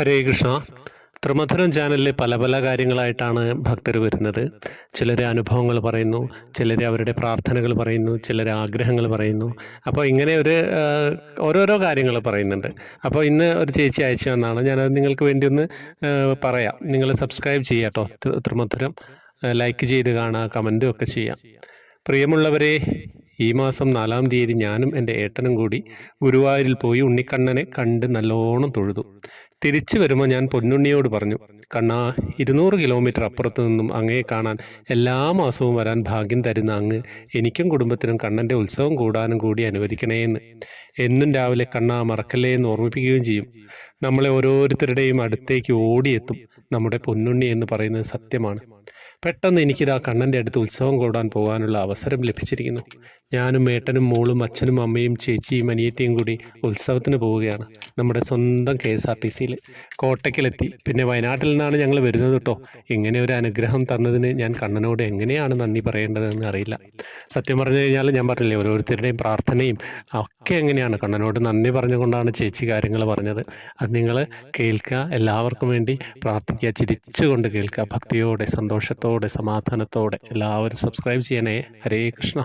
ഹരേ കൃഷ്ണ. ത്രിമധുരം ചാനലിൽ പല പല കാര്യങ്ങളായിട്ടാണ് ഭക്തർ വരുന്നത്. ചിലർ അനുഭവങ്ങൾ പറയുന്നു ചിലർ അവരുടെ പ്രാർത്ഥനകൾ പറയുന്നു ചിലർ ആഗ്രഹങ്ങൾ പറയുന്നു. അപ്പോൾ ഇങ്ങനെ ഒരു ഓരോരോ കാര്യങ്ങൾ പറയുന്നുണ്ട്. അപ്പോൾ ഇന്ന് ഒരു ചേച്ചി അയച്ചു തന്നാണ്. ഞാനത് നിങ്ങൾക്ക് വേണ്ടി ഒന്ന് പറയാം. നിങ്ങൾ സബ്സ്ക്രൈബ് ചെയ്യാം കേട്ടോ. ത്രി- ത്രിമധുരം ലൈക്ക് ചെയ്ത് കാണുക കമന്റും ഒക്കെ ചെയ്യാം. പ്രിയമുള്ളവരെ ഈ മാസം നാലാം തീയതി ഞാനും എന്റെ ഏട്ടനും കൂടി ഗുരുവായൂരിൽ പോയി ഉണ്ണിക്കണ്ണനെ കണ്ട് നല്ലോണം തൊഴുതു. തിരിച്ചു വരുമ്പോൾ ഞാൻ പൊന്നുണ്ണിയോട് പറഞ്ഞു കണ്ണാ ഇരുന്നൂറ് കിലോമീറ്റർ അപ്പുറത്തു നിന്നും അങ്ങയെ കാണാൻ എല്ലാ മാസവും വരാൻ ഭാഗ്യം തരുന്ന അങ്ങ് എനിക്കും കുടുംബത്തിനും കണ്ണന്റെ ഉത്സവം കൂടാനും കൂടി അനുവദിക്കണേന്ന്. എന്നും രാവിലെ കണ്ണാ മറക്കല്ലേ എന്ന് ഓർമ്മിപ്പിക്കുകയും ചെയ്യും. നമ്മളെ ഓരോരുത്തരുടെയും അടുത്തേക്ക് ഓടിയെത്തും നമ്മുടെ പൊന്നുണ്ണി എന്ന് പറയുന്നത് സത്യമാണ്. പെട്ടെന്ന് എനിക്കിതാ കണ്ണന്റെ അടുത്ത് ഉത്സവം കൂടാൻ പോകാനുള്ള അവസരം ലഭിച്ചിരിക്കുന്നു. ഞാനും ഏട്ടനും മോളും അച്ഛനും അമ്മയും ചേച്ചിയും അനിയത്തിയും കൂടി ഉത്സവത്തിന് പോവുകയാണ്. നമ്മുടെ സ്വന്തം കെ എസ് ആർ ടി സിയിൽ കോട്ടയ്ക്കലെത്തി പിന്നെ വയനാട്ടിൽ നിന്നാണ് ഞങ്ങൾ വരുന്നത് കേട്ടോ ഇങ്ങനെ ഒരു അനുഗ്രഹം തന്നതിന് ഞാൻ കണ്ണനോട് എങ്ങനെയാണ് നന്ദി പറയേണ്ടതെന്ന് അറിയില്ല. സത്യം പറഞ്ഞു കഴിഞ്ഞാൽ ഞാൻ പറഞ്ഞില്ലേ ഓരോരുത്തരുടെയും പ്രാർത്ഥനയും ഒക്കെ എങ്ങനെയാണ്? കണ്ണനോട് നന്ദി പറഞ്ഞുകൊണ്ടാണ് ചേച്ചി കാര്യങ്ങൾ പറഞ്ഞത്. അത് നിങ്ങൾ കേൾക്കുക. എല്ലാവർക്കും വേണ്ടി പ്രാർത്ഥിക്കുക. ചിരിച്ചുകൊണ്ട് കേൾക്കുക. ഭക്തിയോടെ സന്തോഷത്തോടെ സമാധാനത്തോടെ എല്ലാവരും സബ്സ്ക്രൈബ് ചെയ്യണേ. ഹരേ കൃഷ്ണ.